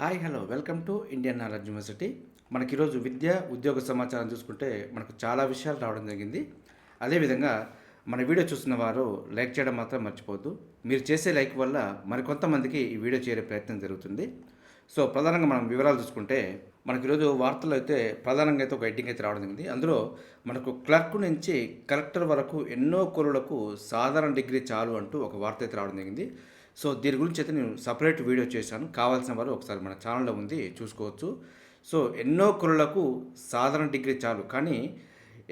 Hi hello. Welcome to Indian knowledge university. మనకి ఈరోజు విద్య ఉద్యోగ సమాచారం చూసుకుంటే మనకు చాలా విషయాలు రావడం జరిగింది. అదేవిధంగా మన వీడియో చూస్తున్న వారు లైక్ చేయడం మాత్రం మర్చిపోద్దు మీరు చేసే లైక్ వల్ల మరికొంతమందికి ఈ వీడియో చేరే ప్రయత్నం జరుగుతుంది. సో ప్రధానంగా మనం వివరాలు చూసుకుంటే మనకి ఈరోజు వార్తలు అయితే ప్రధానంగా అయితే ఒక ఎడ్డింగ్ అయితే రావడం జరిగింది. అందులో మనకు క్లర్క్ నుంచి కలెక్టర్ వరకు ఎన్నో కొలులకు సాధారణ డిగ్రీ చాలు అంటూ ఒక వార్త అయితే రావడం జరిగింది. సో దీని గురించి అయితే నేను సపరేట్ వీడియో చేశాను. కావాల్సిన వారు ఒకసారి మన ఛానల్లో ఉంది చూసుకోవచ్చు. సో ఎన్నో కొలులకు సాధారణ డిగ్రీ చాలు కానీ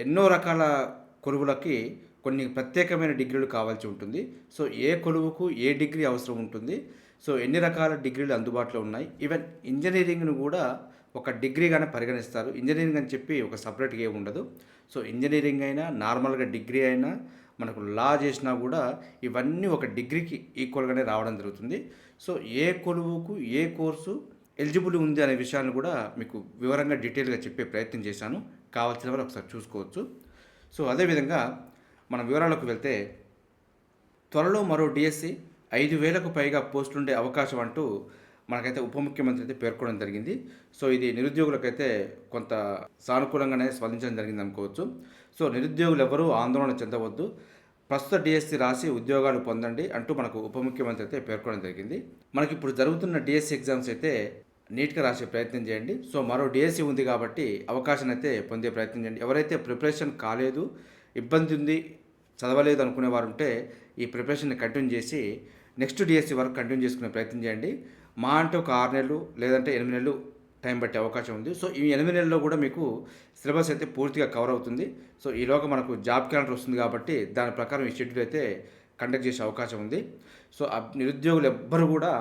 ఎన్నో రకాల కొలువులకి కొన్ని ప్రత్యేకమైన డిగ్రీలు కావాల్సి ఉంటుంది. సో ఏ కొలువుకు ఏ డిగ్రీ అవసరం ఉంటుంది? సో ఎన్ని రకాల డిగ్రీలు అందుబాటులో ఉన్నాయి? ఈవెన్ ఇంజనీరింగ్ను కూడా ఒక డిగ్రీగానే పరిగణిస్తారు. ఇంజనీరింగ్ అని చెప్పి ఒక సపరేట్గా ఏమి ఉండదు. సో ఇంజనీరింగ్ అయినా నార్మల్గా డిగ్రీ అయినా మనకు లా చేసినా కూడా ఇవన్నీ ఒక డిగ్రీకి ఈక్వల్గానే రావడం జరుగుతుంది. సో ఏ కొలువుకు ఏ కోర్సు ఎలిజిబుల్ ఉంది అనే విషయాన్ని కూడా మీకు వివరంగా డీటెయిల్గా చెప్పే ప్రయత్నం చేశాను. కావాల్సిన వారు ఒకసారి చూసుకోవచ్చు. సో అదేవిధంగా మన వివరాలకు వెళ్తే త్వరలో మరో డిఎస్సి ఐదు వేలకు పైగా పోస్టులుండే అవకాశం అంటూ మనకైతే ఉప ముఖ్యమంత్రి అయితే పేర్కొనడం జరిగింది. సో ఇది నిరుద్యోగులకైతే కొంత సానుకూలంగానే స్పందించడం జరిగింది అనుకోవచ్చు. సో నిరుద్యోగులు ఎవరూ ఆందోళన చెందవద్దు. ప్రస్తుత డిఎస్సి రాసి ఉద్యోగాలు పొందండి అంటూ మనకు ఉప ముఖ్యమంత్రి అయితే పేర్కొనడం జరిగింది. మనకి ఇప్పుడు జరుగుతున్న డిఎస్సి ఎగ్జామ్స్ అయితే నీట్గా రాసే ప్రయత్నం చేయండి. సో మరో డిఎస్సి ఉంది కాబట్టి అవకాశం అయితే పొందే ప్రయత్నం చేయండి. ఎవరైతే ప్రిపరేషన్ కాలేదు ఇబ్బంది ఉంది చదవలేదు అనుకునే వారు ఉంటే ఈ ప్రిపరేషన్ని కంటిన్యూ చేసి నెక్స్ట్ డిఎస్సి వరకు కంటిన్యూ చేసుకునే ప్రయత్నం చేయండి. మా అంటే ఒక ఆరు నెలలు లేదంటే ఎనిమిది నెలలు టైం పట్టే అవకాశం ఉంది. సో ఈ ఎనిమిది నెలల్లో కూడా మీకు సిలబస్ అయితే పూర్తిగా కవర్ అవుతుంది. సో ఈలోగా మనకు జాబ్ క్యాలెండర్ వస్తుంది కాబట్టి దాని ప్రకారం ఈ షెడ్యూల్ అయితే కండక్ట్ చేసే అవకాశం ఉంది. సో నిరుద్యోగులు ఎవ్వరు కూడా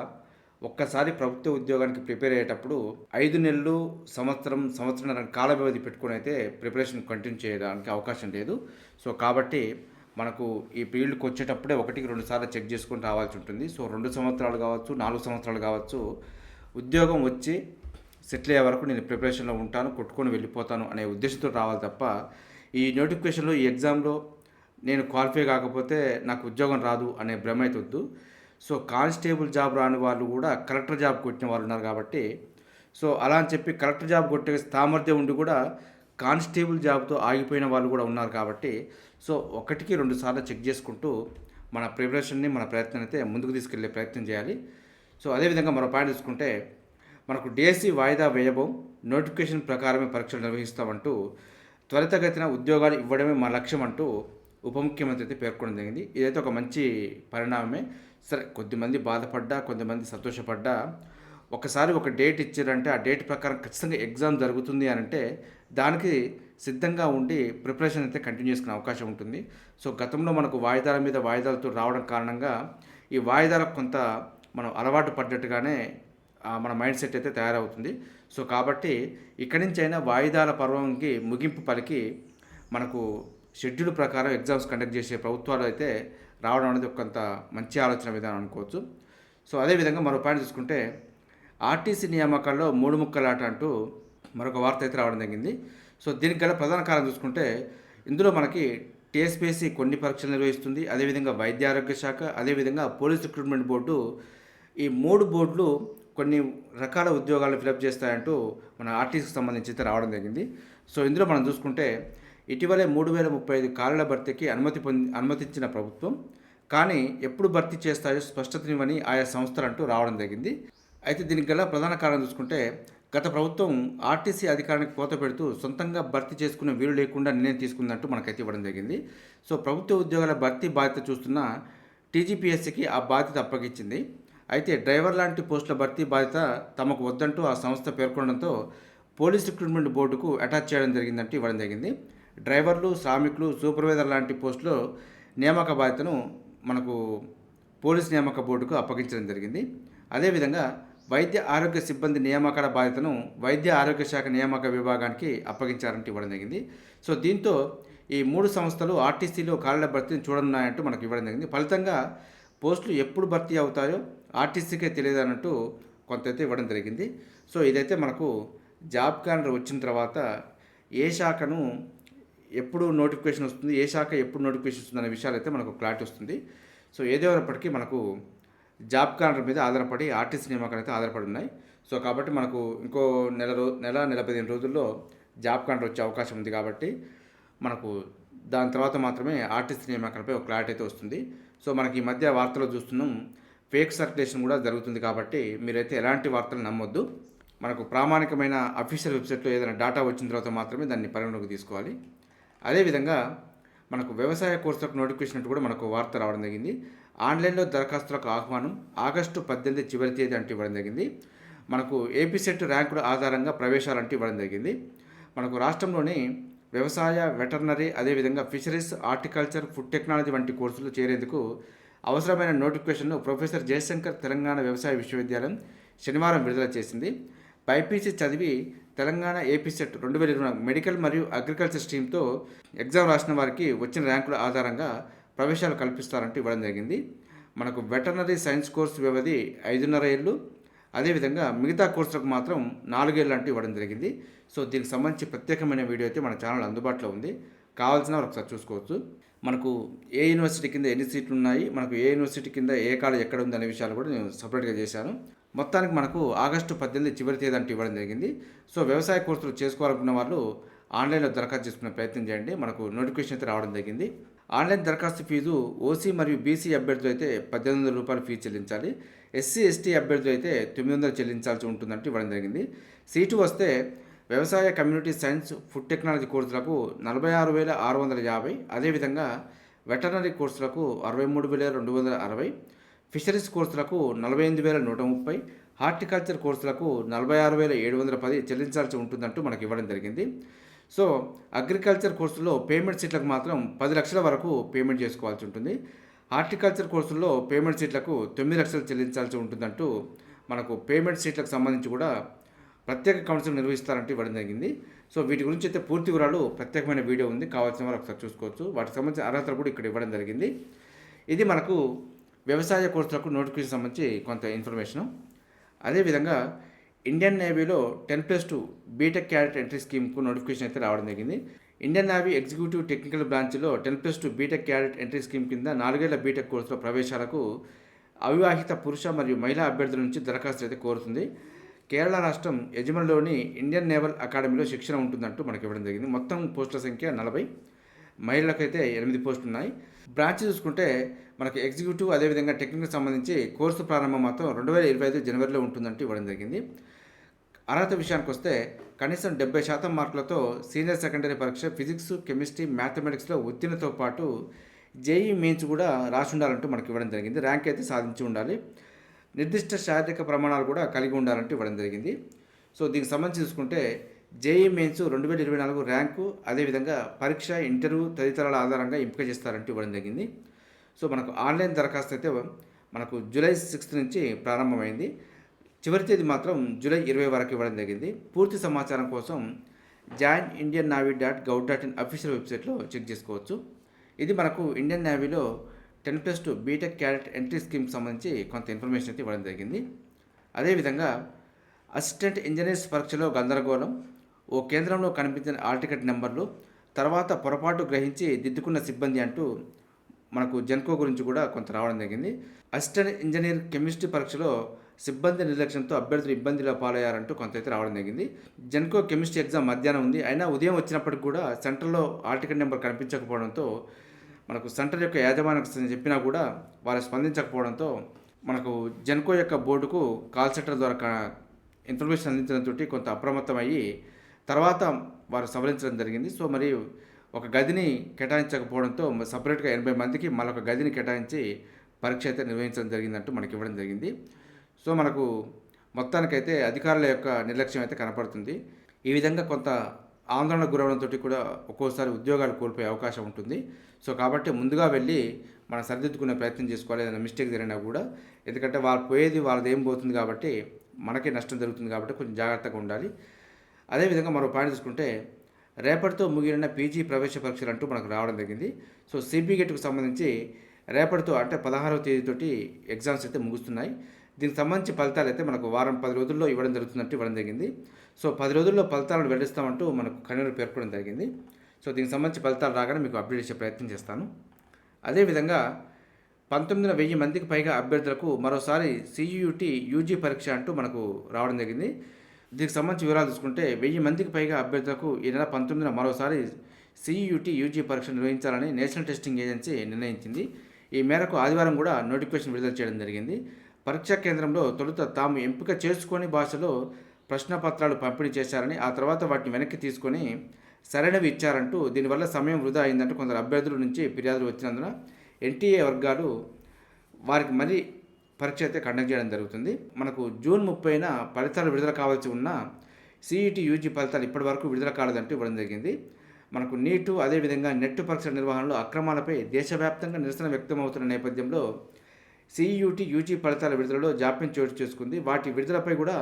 ఒక్కసారి ప్రభుత్వ ఉద్యోగానికి ప్రిపేర్ అయ్యేటప్పుడు ఐదు నెలలు సంవత్సరం సంవత్సరం కాల వ్యవధి పెట్టుకుని అయితే ప్రిపరేషన్ కంటిన్యూ చేయడానికి అవకాశం లేదు. సో కాబట్టి మనకు ఈ ఫీల్డ్కి వచ్చేటప్పుడే ఒకటికి రెండు సార్లు చెక్ చేసుకొని రావాల్సి ఉంటుంది. సో రెండు సంవత్సరాలు కావచ్చు నాలుగు సంవత్సరాలు కావచ్చు ఉద్యోగం వచ్చి సెటిల్ అయ్యే వరకు నేను ప్రిపరేషన్లో ఉంటాను కొట్టుకొని వెళ్ళిపోతాను అనే ఉద్దేశంతో రావాలి తప్ప ఈ నోటిఫికేషన్లో ఈ ఎగ్జామ్లో నేను క్వాలిఫై కాకపోతే నాకు ఉద్యోగం రాదు అనే భ్రమ అయితే వద్దు. సో కానిస్టేబుల్ జాబ్ రాని వాళ్ళు కూడా కలెక్టర్ జాబ్ కొట్టిన వాళ్ళు ఉన్నారు కాబట్టి సో అలా అని చెప్పి కలెక్టర్ జాబ్ కొట్టే సామర్థ్యం ఉండి కూడా కానిస్టేబుల్ జాబ్తో ఆగిపోయిన వాళ్ళు కూడా ఉన్నారు కాబట్టి సో ఒకటికి రెండు సార్లు చెక్ చేసుకుంటూ మన ప్రిపరేషన్ని మన ప్రయత్నం అయితే ముందుకు తీసుకెళ్ళే ప్రయత్నం చేయాలి. సో అదేవిధంగా మరో పాయింట్ తీసుకుంటే మనకు డిఎస్సి వాయిదా వేయబోం నోటిఫికేషన్ ప్రకారమే పరీక్షలు నిర్వహిస్తామంటూ త్వరితగతిన ఉద్యోగాలు ఇవ్వడమే మా లక్ష్యం అంటూ ఉప ముఖ్యమంత్రి అయితే పేర్కొనడం జరిగింది. ఇదైతే ఒక మంచి పరిణామమే. సరే కొద్దిమంది బాధపడ్డా కొంతమంది సంతోషపడ్డా ఒకసారి ఒక డేట్ ఇచ్చారంటే ఆ డేట్ ప్రకారం ఖచ్చితంగా ఎగ్జామ్ జరుగుతుంది అని అంటే దానికి సిద్ధంగా ఉండి ప్రిపరేషన్ అయితే కంటిన్యూ చేసుకునే అవకాశం ఉంటుంది. సో గతంలో మనకు వాయిదాల మీద వాయిదాలతో రావడం కారణంగా ఈ వాయిదాలకు కొంత మనం అలవాటు పడ్డట్టుగానే మన మైండ్ సెట్ అయితే తయారవుతుంది. సో కాబట్టి ఇక్కడి నుంచి అయినా వాయిదాల పర్వంకి ముగింపు పలికి మనకు షెడ్యూల్ ప్రకారం ఎగ్జామ్స్ కండక్ట్ చేసే ప్రభుత్వాలు అయితే రావడం అనేది ఒక కొంత మంచి ఆలోచన విధానం అనుకోవచ్చు. సో అదేవిధంగా మరో పాయింట్ చూసుకుంటే ఆర్టీసీ నియామకాల్లో మూడు ముక్కలాట అంటూ మరొక వార్త అయితే రావడం జరిగింది. సో దీనికి గల ప్రధాన కారణం చూసుకుంటే ఇందులో మనకి టీఎస్పీఎస్సీ కొన్ని పరీక్షలు నిర్వహిస్తుంది. అదేవిధంగా వైద్య ఆరోగ్య శాఖ అదేవిధంగా పోలీస్ రిక్రూట్మెంట్ బోర్డు. ఈ మూడు బోర్డులు కొన్ని రకాల ఉద్యోగాలను ఫిలప్ చేస్తాయంటూ మన ఆర్టీసీకి సంబంధించి అయితే రావడం జరిగింది. సో ఇందులో మనం చూసుకుంటే ఇటీవలే మూడు వేల ముప్పై ఐదు ఖాళీల భర్తీకి అనుమతి పొంది అనుమతించిన ప్రభుత్వం. కానీ ఎప్పుడు భర్తీ చేస్తాయో స్పష్టతనివ్వని ఆయా సంస్థలు అంటూ రావడం జరిగింది. అయితే దీనికి గల ప్రధాన కారణం చూసుకుంటే గత ప్రభుత్వం ఆర్టీసీ అధికారానికి కోత పెడుతూ సొంతంగా భర్తీ చేసుకునే వీలు లేకుండా నిర్ణయం తీసుకుందంటూ మనకైతే ఇవ్వడం జరిగింది. సో ప్రభుత్వ ఉద్యోగాల భర్తీ బాధ్యత చూస్తున్న టీజీపీఎస్సీకి ఆ బాధ్యత అప్పగించింది. అయితే డ్రైవర్ లాంటి పోస్టుల భర్తీ బాధ్యత తమకు వద్దంటూ ఆ సంస్థ పేర్కొనడంతో పోలీస్ రిక్రూట్మెంట్ బోర్డుకు అటాచ్ చేయడం జరిగిందంటూ ఇవ్వడం జరిగింది. డ్రైవర్లు శ్రామికులు సూపర్వైజర్ లాంటి పోస్టులో నియామక బాధ్యతను మనకు పోలీస్ నియామక బోర్డుకు అప్పగించడం జరిగింది. అదేవిధంగా వైద్య ఆరోగ్య సిబ్బంది నియామకాల బాధ్యతను వైద్య ఆరోగ్య శాఖ నియామక విభాగానికి అప్పగించారంటూ ఇవ్వడం జరిగింది. సో దీంతో ఈ మూడు సంస్థలు ఆర్టీసీలో ఖాళీల భర్తీని చూడనున్నాయంటూ మనకు ఇవ్వడం జరిగింది. ఫలితంగా పోస్టులు ఎప్పుడు భర్తీ అవుతాయో ఆర్టీసీకే తెలియదు అన్నట్టు కొంత అయితే ఇవ్వడం జరిగింది. సో ఇదైతే మనకు జాబ్ క్యాలెండర్ వచ్చిన తర్వాత ఏ శాఖను ఎప్పుడు నోటిఫికేషన్ వస్తుంది ఏ శాఖ ఎప్పుడు నోటిఫికేషన్ వస్తుంది అనే విషయాలు అయితే మనకు క్లారిటీ వస్తుంది. సో ఏదేమైనప్పటికీ మనకు జాబ్ క్యాలెండర్ మీద ఆధారపడి ఆర్టీసీ నియామకాలు అయితే ఆధారపడి ఉన్నాయి. సో కాబట్టి మనకు ఇంకో నెల రో నెల నెల పదిహేను రోజుల్లో జాబ్ కాంట్రాక్ట్ వచ్చే అవకాశం ఉంది కాబట్టి మనకు దాని తర్వాత మాత్రమే ఆర్టిస్ట్ నియామకాలపై ఒక క్లారిటీ అయితే వస్తుంది. సో మనకి ఈ మధ్య వార్తలు చూస్తున్నాం ఫేక్ సర్క్యులేషన్ కూడా జరుగుతుంది కాబట్టి మీరైతే ఎలాంటి వార్తలు నమ్మొద్దు. మనకు ప్రామాణికమైన అఫీషియల్ వెబ్సైట్లో ఏదైనా డేటా వచ్చిన తర్వాత మాత్రమే దాన్ని పరిగణలోకి తీసుకోవాలి. అదేవిధంగా మనకు వ్యవసాయ కోర్సులకు నోటిఫికేషన్ కూడా మనకు వార్త రావడం జరిగింది. ఆన్లైన్లో దరఖాస్తులకు ఆహ్వానం ఆగస్టు పద్దెనిమిది చివరి తేదీ అంటే ఇవ్వడం జరిగింది. మనకు ఏపీ సెట్ ర్యాంకుల ఆధారంగా ప్రవేశాలు అంటూ ఇవ్వడం జరిగింది. మనకు రాష్ట్రంలోని వ్యవసాయ వెటర్నరీ అదేవిధంగా ఫిషరీస్ హార్టికల్చర్ ఫుడ్ టెక్నాలజీ వంటి కోర్సులు చేరేందుకు అవసరమైన నోటిఫికేషన్ను ప్రొఫెసర్ జయశంకర్ తెలంగాణ వ్యవసాయ విశ్వవిద్యాలయం శనివారం విడుదల చేసింది. బైపీసీ చదివి తెలంగాణ ఏపీ సెట్ రెండు వేల ఇరవై మెడికల్ మరియు అగ్రికల్చర్ స్ట్రీమ్తో ఎగ్జామ్ రాసిన వారికి వచ్చిన ర్యాంకుల ఆధారంగా ప్రవేశాలు కల్పిస్తారంటూ ఇవ్వడం జరిగింది. మనకు వెటర్నరీ సైన్స్ కోర్సు వ్యవధి ఐదున్నర ఏళ్ళు. అదేవిధంగా మిగతా కోర్సులకు మాత్రం నాలుగేళ్ళు అంటూ ఇవ్వడం జరిగింది. సో దీనికి సంబంధించి ప్రత్యేకమైన వీడియో అయితే మన ఛానల్ అందుబాటులో ఉంది. కావాల్సిన వారు ఒకసారి చూసుకోవచ్చు. మనకు ఏ యూనివర్సిటీ కింద ఎన్ని సీట్లు ఉన్నాయి? మనకు ఏ యూనివర్సిటీ కింద ఏ కాలేజ్ ఎక్కడ ఉంది అనే విషయాలు కూడా నేను సపరేట్గా చేశాను. మొత్తానికి మనకు ఆగస్టు పద్దెనిమిది చివరి తేదీ అంటే ఇవ్వడం జరిగింది. సో వ్యవసాయ కోర్సులు చేసుకోవాలనుకున్న వాళ్ళు ఆన్లైన్లో దరఖాస్తు చేసుకునే ప్రయత్నం చేయండి. మనకు నోటిఫికేషన్ అయితే రావడం జరిగింది. ఆన్లైన్ దరఖాస్తు ఫీజు ఓసీ మరియు బీసీ అభ్యర్థులు అయితే పద్దెనిమిది వందల రూపాయలు ఫీజు చెల్లించాలి. ఎస్సీ ఎస్టీ అభ్యర్థులు అయితే తొమ్మిది వందలు చెల్లించాల్సి ఉంటుందంటే ఇవ్వడం జరిగింది. సీటు వస్తే వ్యవసాయ కమ్యూనిటీ సైన్స్ ఫుడ్ టెక్నాలజీ కోర్సులకు నలభై ఆరు వేల ఆరు వందల యాభై అదేవిధంగా వెటర్నరీ కోర్సులకు అరవై మూడు వేల రెండు వందల అరవై ఫిషరీస్ కోర్సులకు నలభై ఎనిమిది వేల నూట ముప్పై హార్టికల్చర్ కోర్సులకు నలభై ఆరు వేల ఏడు వందల పది చెల్లించాల్సి ఉంటుందంటూ మనకి ఇవ్వడం జరిగింది. సో అగ్రికల్చర్ కోర్సులో పేమెంట్ సీట్లకు మాత్రం పది లక్షల వరకు పేమెంట్ చేసుకోవాల్సి ఉంటుంది. హార్టికల్చర్ కోర్సుల్లో పేమెంట్ సీట్లకు తొమ్మిది లక్షలు చెల్లించాల్సి ఉంటుందంటూ మనకు పేమెంట్ సీట్లకు సంబంధించి కూడా ప్రత్యేక కౌన్సిల్ నిర్వహిస్తారంటూ ఇవ్వడం జరిగింది. సో వీటి గురించి అయితే పూర్తి వివరాలు ప్రత్యేకమైన వీడియో ఉంది. కావాల్సిన వారు ఒకసారి చూసుకోవచ్చు. వాటికి సంబంధించిన అర్హతలు కూడా ఇక్కడ ఇవ్వడం జరిగింది. ఇది మనకు వ్యవసాయ కోర్సులకు నోటిఫికేషన్ సంబంధించి కొంత ఇన్ఫర్మేషను. అదేవిధంగా Indian నేవీలో ten plus two BTech cadet entry స్కీమ్కు notification అయితే రావడం జరిగింది. ఇండియన్ నేవీ ఎగ్జిక్యూటివ్ టెక్నికల్ బ్రాంచ్లో ten plus two BTech cadet entry scheme కింద నాలుగేళ్ళ బీటెక్ కోర్సులో ప్రవేశాలకు అవివాహిత పురుష మరియు మహిళా అభ్యర్థుల నుంచి దరఖాస్తు అయితే కోరుతుంది. కేరళ రాష్ట్రం యజమానిలోని ఇండియన్ నేవల్ అకాడమీలో శిక్షణ ఉంటుందంటూ మనకి ఇవ్వడం జరిగింది. మొత్తం పోస్టుల సంఖ్య నలభై. మహిళలకైతే ఎనిమిది పోస్టులు ఉన్నాయి బ్రాంచ్ చూసుకుంటే మనకి ఎగ్జిక్యూటివ్ అదేవిధంగా టెక్నికల్ సంబంధించి కోర్సు ప్రారంభం మాత్రం రెండు వేల ఇరవై ఐదు జనవరిలో ఉంటుందంటూ ఇవ్వడం జరిగింది. అర్హత విషయానికి వస్తే కనీసం డెబ్బై శాతం మార్కులతో సీనియర్ సెకండరీ పరీక్ష ఫిజిక్స్ కెమిస్ట్రీ మ్యాథమెటిక్స్లో ఉత్తీర్ణతో పాటు జేఈ మెయిన్స్ కూడా రాసి ఉండాలంటూ మనకి ఇవ్వడం జరిగింది. ర్యాంక్ అయితే సాధించి ఉండాలి. నిర్దిష్ట శారీరక ప్రమాణాలు కూడా కలిగి ఉండాలంటూ ఇవ్వడం జరిగింది. సో దీనికి సంబంధించి చూసుకుంటే జేఈ మెయిన్స్ రెండు వేల ఇరవై నాలుగు ర్యాంకు అదేవిధంగా పరీక్ష ఇంటర్వ్యూ తదితరాల ఆధారంగా ఎంపిక చేస్తారంటూ ఇవ్వడం జరిగింది. సో మనకు ఆన్లైన్ దరఖాస్తు అయితే మనకు జూలై సిక్స్త్ నుంచి ప్రారంభమైంది. చివరి తేదీ మాత్రం జూలై ఇరవై వరకు ఇవ్వడం జరిగింది. పూర్తి సమాచారం కోసం join Indian navy dot gov dot in official వెబ్సైట్లో చెక్ చేసుకోవచ్చు. ఇది మనకు Indian నేవీలో ten plus two BTech cadet entry స్కీమ్కి సంబంధించి కొంత ఇన్ఫర్మేషన్ అయితే ఇవ్వడం జరిగింది. అదేవిధంగా అసిస్టెంట్ ఇంజనీర్స్ పరీక్షలో గందరగోళం ఓ కేంద్రంలో కనిపించిన ఆల్ టికెట్ నెంబర్లు తర్వాత పొరపాటు గ్రహించి దిద్దుకున్న సిబ్బంది అంటూ మనకు జెన్కో గురించి కూడా కొంత రావడం జరిగింది. అసిస్టెంట్ ఇంజనీర్ కెమిస్ట్రీ పరీక్షలో సిబ్బంది నిర్లక్ష్యంతో అభ్యర్థులు ఇబ్బందిలో పాలయ్యారంటూ కొంత అయితే రావడం జరిగింది. జెన్కో కెమిస్ట్రీ ఎగ్జామ్ మధ్యాహ్నం ఉంది. అయినా ఉదయం వచ్చినప్పటికి కూడా సెంటర్లో ఆర్టికల్ నెంబర్ కనిపించకపోవడంతో మనకు సెంటర్ యొక్క యాజమాన్యం చెప్పినా కూడా వారు స్పందించకపోవడంతో మనకు జెన్కో యొక్క బోర్డుకు కాల్ సెంటర్ ద్వారా ఇన్ఫర్మేషన్ అందించడంతో కొంత అప్రమత్తమయ్యి తర్వాత వారు సవరించడం జరిగింది. సో మరి ఒక గదిని కేటాయించకపోవడంతో సపరేట్గా ఎనభై మందికి మరొక గదిని కేటాయించి పరీక్ష అయితే నిర్వహించడం జరిగిందంటూ మనకి ఇవ్వడం జరిగింది. సో మనకు మొత్తానికైతే అధికారుల యొక్క నిర్లక్ష్యం అయితే కనపడుతుంది. ఈ విధంగా కొంత ఆందోళన గురవడంతో కూడా ఒక్కోసారి ఉద్యోగాలు కోల్పోయే అవకాశం ఉంటుంది. సో కాబట్టి ముందుగా వెళ్ళి మనం సరిదిద్దుకునే ప్రయత్నం చేసుకోవాలి. ఏదైనా మిస్టేక్ జరిగినా కూడా. ఎందుకంటే వాళ్ళు పోయేది వాళ్ళది ఏం పోతుంది కాబట్టి మనకే నష్టం జరుగుతుంది కాబట్టి కొంచెం జాగ్రత్తగా ఉండాలి. అదేవిధంగా మరో పాయింట్ తీసుకుంటే రేపటితో ముగిలిన పీజీ ప్రవేశ పరీక్షలు అంటూ మనకు రావడం జరిగింది. సో సిబి గేట్కు సంబంధించి రేపటితో అంటే పదహారవ తేదీతోటి ఎగ్జామ్స్ అయితే ముగుస్తున్నాయి. దీనికి సంబంధించి ఫలితాలు అయితే మనకు వారం పది రోజుల్లో ఇవ్వడం జరుగుతుందంటూ ఇవ్వడం జరిగింది. సో పది రోజుల్లో ఫలితాలను వెల్లడిస్తామంటూ మనకు కన్వీనర్ పేర్కొనడం జరిగింది. సో దీనికి సంబంధించి ఫలితాలు రాగానే మీకు అప్డేట్ చేసే ప్రయత్నం చేస్తాను. అదేవిధంగా పంతొమ్మిదిన వెయ్యి మందికి పైగా అభ్యర్థులకు మరోసారి సియుటి యూజీ పరీక్ష అంటూ మనకు రావడం జరిగింది. దీనికి సంబంధించి వివరాలు చూసుకుంటే వెయ్యి మందికి పైగా అభ్యర్థులకు ఈ నెల పంతొమ్మిదిన మరోసారి సియుటి యూజీ పరీక్ష నిర్వహించాలని నేషనల్ టెస్టింగ్ ఏజెన్సీ నిర్ణయించింది. ఈ మేరకు ఆదివారం కూడా నోటిఫికేషన్ విడుదల చేయడం జరిగింది. పరీక్షా కేంద్రంలో తొలుత తాము ఎంపిక చేసుకొని భాషలో ప్రశ్నపత్రాలు పంపిణీ చేశారని ఆ తర్వాత వాటిని వెనక్కి తీసుకొని సరైనవి ఇచ్చారంటూ దీనివల్ల సమయం వృధా అయిందంటూ కొందరు అభ్యర్థుల నుంచి ఫిర్యాదులు వచ్చినందున ఎన్టీఏ వర్గాలు వారికి మరీ పరీక్ష అయితే కండక్ట్ చేయడం జరుగుతుంది. మనకు జూన్ ముప్పైన ఫలితాలు విడుదల కావాల్సి ఉన్న సిఈటి యూజీ ఫలితాలు ఇప్పటి వరకు విడుదల కాలేదంటూ ఇవ్వడం జరిగింది. మనకు నీటు అదేవిధంగా నెట్ పరీక్షల నిర్వహణలో అక్రమాలపై దేశవ్యాప్తంగా నిరసన వ్యక్తమవుతున్న నేపథ్యంలో సిఈయుటి యూజీ ఫలితాల విడుదలలో జాప్యం చోటు చేసుకుంది. వాటి విడుదలపై కూడా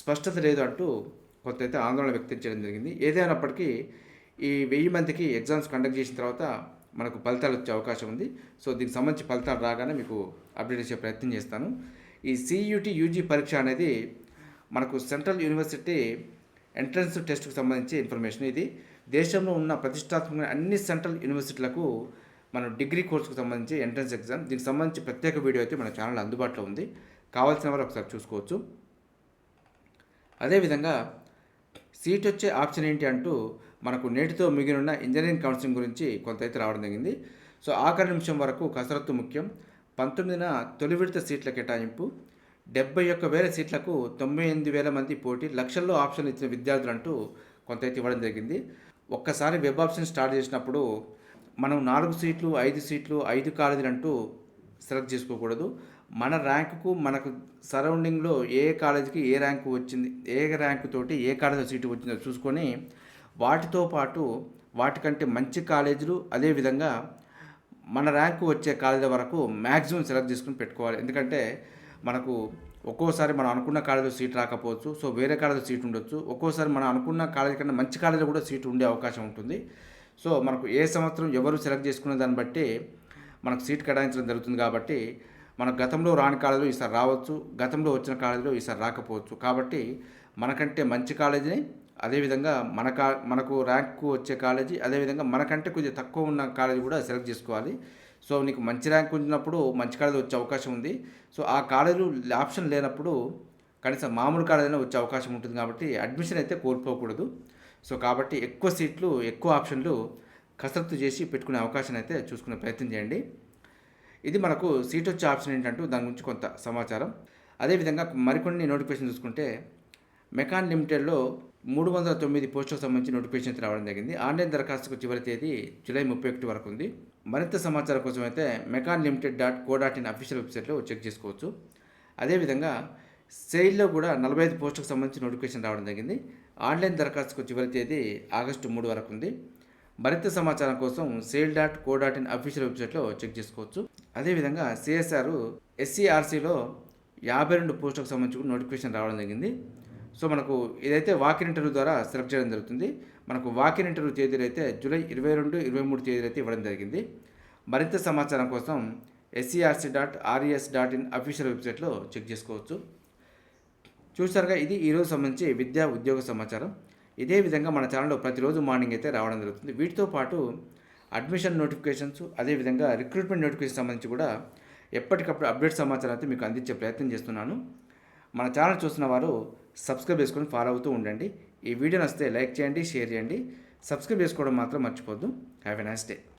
స్పష్టత లేదు అంటూ కొంత అయితే ఆందోళన వ్యక్తం చేయడం జరిగింది. ఏదైనప్పటికీ ఈ వెయ్యి మందికి ఎగ్జామ్స్ కండక్ట్ చేసిన తర్వాత మనకు ఫలితాలు వచ్చే అవకాశం ఉంది. సో దీనికి సంబంధించి ఫలితాలు రాగానే మీకు అప్డేట్ చేసే ప్రయత్నం చేస్తాను. ఈ సియుటి యూజీ పరీక్ష అనేది మనకు సెంట్రల్ యూనివర్సిటీ ఎంట్రన్స్ టెస్ట్కి సంబంధించి ఇన్ఫర్మేషన్ ఇది. దేశంలో ఉన్న ప్రతిష్టాత్మకమైన అన్ని సెంట్రల్ యూనివర్సిటీలకు మనం డిగ్రీ కోర్సుకు సంబంధించి ఎంట్రన్స్ ఎగ్జామ్. దీనికి సంబంధించి ప్రత్యేక వీడియో అయితే మన ఛానల్ అందుబాటులో ఉంది. కావాల్సిన వారు ఒకసారి చూసుకోవచ్చు. అదేవిధంగా సీట్ వచ్చే ఆప్షన్ ఏంటి అంటూ మనకు నేటితో మిగిలిన ఇంజనీరింగ్ కౌన్సిలింగ్ గురించి కొంత అయితే రావడం జరిగింది. సో ఆఖరి నిమిషం వరకు కసరత్తు ముఖ్యం. పంతొమ్మిదిన తొలి విడత సీట్ల కేటాయింపు. డెబ్బై ఒక్క వేల సీట్లకు తొంభై ఎనిమిది వేల మంది పోటీ లక్షల్లో ఆప్షన్ ఇచ్చిన విద్యార్థులు అంటూ కొంత అయితే ఇవ్వడం జరిగింది. ఒక్కసారి వెబ్ ఆప్షన్ స్టార్ట్ చేసినప్పుడు మనం నాలుగు సీట్లు ఐదు సీట్లు ఐదు కాలేజీలు అంటూ సెలెక్ట్ చేసుకోకూడదు. మన ర్యాంకుకు మనకు సరౌండింగ్లో ఏ కాలేజీకి ఏ ర్యాంకు వచ్చింది ఏ ర్యాంకు తోటి ఏ కాలేజీలో సీటు వచ్చిందో చూసుకొని వాటితో పాటు వాటికంటే మంచి కాలేజీలు అదేవిధంగా మన ర్యాంకు వచ్చే కాలేజీల వరకు మ్యాక్సిమం సెలెక్ట్ చేసుకుని పెట్టుకోవాలి. ఎందుకంటే మనకు ఒక్కోసారి మనం అనుకున్న కాలేజీలో సీట్ రాకపోవచ్చు సో వేరే కాలేజీలో సీట్ ఉండొచ్చు. ఒక్కోసారి మనం అనుకున్న కాలేజీ కన్నా మంచి కాలేజీలో కూడా సీట్ ఉండే అవకాశం ఉంటుంది. సో మనకు ఏ సంవత్సరం ఎవరు సెలెక్ట్ చేసుకునే దాన్ని బట్టి మనకు సీట్ కేటాయించడం జరుగుతుంది కాబట్టి మన గతంలో రాని కాలేజీలో ఈసారి రావచ్చు గతంలో వచ్చిన కాలేజీలో ఈసారి రాకపోవచ్చు. కాబట్టి మనకంటే మంచి కాలేజీని అదేవిధంగా మన కా మనకు ర్యాంకు వచ్చే కాలేజీ అదేవిధంగా మనకంటే కొంచెం తక్కువ ఉన్న కాలేజీ కూడా సెలెక్ట్ చేసుకోవాలి. సో నీకు మంచి ర్యాంక్ ఉన్నప్పుడు మంచి కాలేజీ వచ్చే అవకాశం ఉంది. సో ఆ కాలేజీలు ఆప్షన్ లేనప్పుడు కనీసం మామూలు కాలేజీలో వచ్చే అవకాశం ఉంటుంది కాబట్టి అడ్మిషన్ అయితే కోల్పోకూడదు. సో కాబట్టి ఎక్కువ సీట్లు ఎక్కువ ఆప్షన్లు కసరత్తు చేసి పెట్టుకునే అవకాశం అయితే చూసుకునే ప్రయత్నం చేయండి. ఇది మనకు సీట్ వచ్చే ఆప్షన్ ఏంటంటూ దాని గురించి కొంత సమాచారం. అదేవిధంగా మరికొన్ని నోటిఫికేషన్ చూసుకుంటే మెకాన్ లిమిటెడ్లో మూడు వందల తొమ్మిది పోస్టులకు సంబంధించి నోటిఫికేషన్ అయితే రావడం జరిగింది. ఆన్లైన్ దరఖాస్తుకు చివరి తేదీ జూలై ముప్పై ఒకటి వరకు ఉంది. మరింత సమాచారం కోసం అయితే MECON limited dot co dot in official వెబ్సైట్లో చెక్ చేసుకోవచ్చు. అదేవిధంగా సెయిల్లో కూడా నలభై ఐదు పోస్టులకు సంబంధించి నోటిఫికేషన్ రావడం జరిగింది. ఆన్లైన్ దరఖాస్తుకు చివరి తేదీ ఆగస్టు మూడు వరకు ఉంది. మరింత సమాచారం కోసం SAIL dot co dot in official వెబ్సైట్లో చెక్ చేసుకోవచ్చు. అదేవిధంగా సిఎస్ఆర్ ఎస్సీఆర్సీలో యాభై రెండు పోస్టులకు సంబంధించి నోటిఫికేషన్ రావడం జరిగింది. సో మనకు ఇదైతే వాకిన్ ఇంటర్వ్యూ ద్వారా సెలెక్ట్ చేయడం జరుగుతుంది. మనకు వాకిన్ ఇంటర్వ్యూ తేదీలు అయితే జూలై ఇరవై రెండు ఇరవై మూడు తేదీలు అయితే ఇవ్వడం జరిగింది. మరింత సమాచారం కోసం SCRC dot RES dot in official వెబ్సైట్లో చెక్ చేసుకోవచ్చు. చూసారుగా ఇది ఈరోజు సంబంధించి విద్యా ఉద్యోగ సమాచారం. ఇదే విధంగా మన ఛానల్లో ప్రతిరోజు మార్నింగ్ అయితే రావడం జరుగుతుంది. వీటితో పాటు అడ్మిషన్ నోటిఫికేషన్స్ అదేవిధంగా రిక్రూట్మెంట్ నోటిఫికేషన్ సంబంధించి కూడా ఎప్పటికప్పుడు అప్డేట్ సమాచారం అయితే మీకు అందించే ప్రయత్నం చేస్తున్నాను. మన ఛానల్ చూస్తున్న వారు సబ్స్క్రైబ్ చేసుకొని ఫాలో అవుతూ ఉండండి. ఈ వీడియో నచ్చితే లైక్ చేయండి షేర్ చేయండి. సబ్స్క్రైబ్ చేసుకోవడం మాత్రం మర్చిపోద్దు హ్యావ్ ఎ నైస్ డే